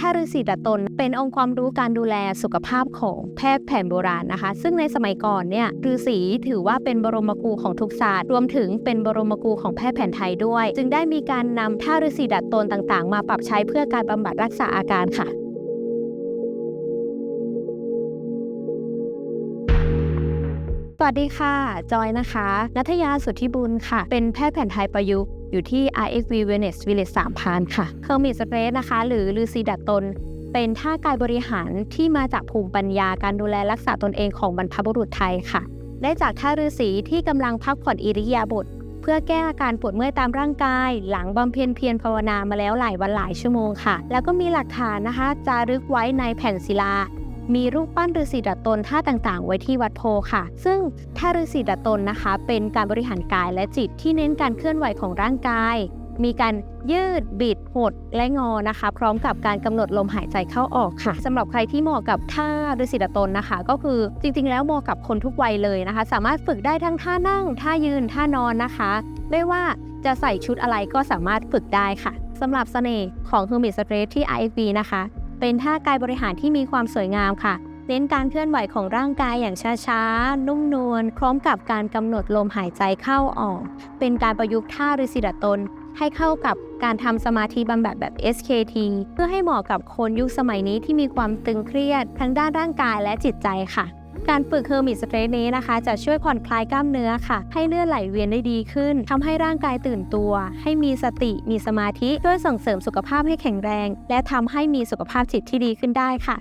ท่าฤาษีดัดตน เป็นองค์ความรู้การดูแลสุขภาพของแพทย์แผนโบราณนะคะ ซึ่งในสมัยก่อนเนี่ยฤาษีถือว่าเป็นบรมครูของทุกศาสตร์ รวมถึงเป็นบรมครูของแพทย์แผนไทยด้วย จึงได้มีการนำท่าฤาษีดัดตนต่างๆ มาปรับใช้เพื่อการบำบัดรักษาอาการค่ะสวัสดีค่ะ จอยนะคะ นัทยาสุทธิบุญค่ะ เป็นแพทย์แผนไทยประยุกต์ อยู่ที่ RFV Wellness Village 3พานค่ะเคอร์มิสเตรสนะคะ หรือลือซีดัดตน เป็นท่ากายบริหารที่มาจากภูมิปัญญาการดูแลรักษาตนเองของบรรพบุรุษไทยค่ะ ได้จากท่าฤาษีที่กำลังพักผ่อนอิริยาบถเพื่อแก้อาการปวดเมื่อยตามร่างกาย หลังบำเพ็ญเพียรภาวนามาแล้วหลายวันหลายชั่วโมงค่ะ แล้วก็มีหลักฐานนะคะจารึกไว้ในแผ่นศิลา มีรูปปั้นฤาษีดัดตนท่าต่างๆ ไว้ที่วัดโพค่ะ ซึ่งท่าฤาษีดัดตนนะคะ เป็นการบริหารกายและจิตที่เน้นการเคลื่อนไหวของร่างกาย มีการยืดบิดหดและงอนะคะ พร้อมกับการกำหนดลมหายใจเข้าออกค่ะสำหรับใครที่เหมาะกับท่าฤาษีดัดตนนะคะ ก็คือจริงๆ แล้วเหมาะกับคนทุกวัยเลยนะคะ สามารถฝึกได้ทั้งท่านั่ง ท่ายืนท่านอนนะคะ ไม่ว่าจะใส่ชุดอะไรก็สามารถฝึกได้ค่ะสำหรับเสน่ห์ของ Hermit Stretch ที่ IFB นะคะ เป็นท่ากายบริหารที่มีความสวยงามค่ะ เน้นการเคลื่อนไหวของร่างกายอย่างช้าๆ นุ่มนวลพร้อมกับการกำหนดลมหายใจเข้าออก เป็นการประยุกต์ท่าฤศิดตน ให้เข้ากับการทำสมาธิบำบัดแบบ SKT เพื่อให้เหมาะกับคนยุคสมัยนี้ที่มีความตึงเครียดทั้งด้านร่างกายและจิตใจค่ะ การฝึกเฮอร์มิตสเตรทนี้นะคะ จะช่วยผ่อนคลายกล้ามเนื้อค่ะ ให้เลือดไหลเวียนได้ดีขึ้นทำให้ร่างกายตื่นตัว ให้มีสติ มีสมาธิ ช่วยส่งเสริมสุขภาพให้แข็งแรง และทำให้มีสุขภาพจิตที่ดีขึ้นได้ค่ะ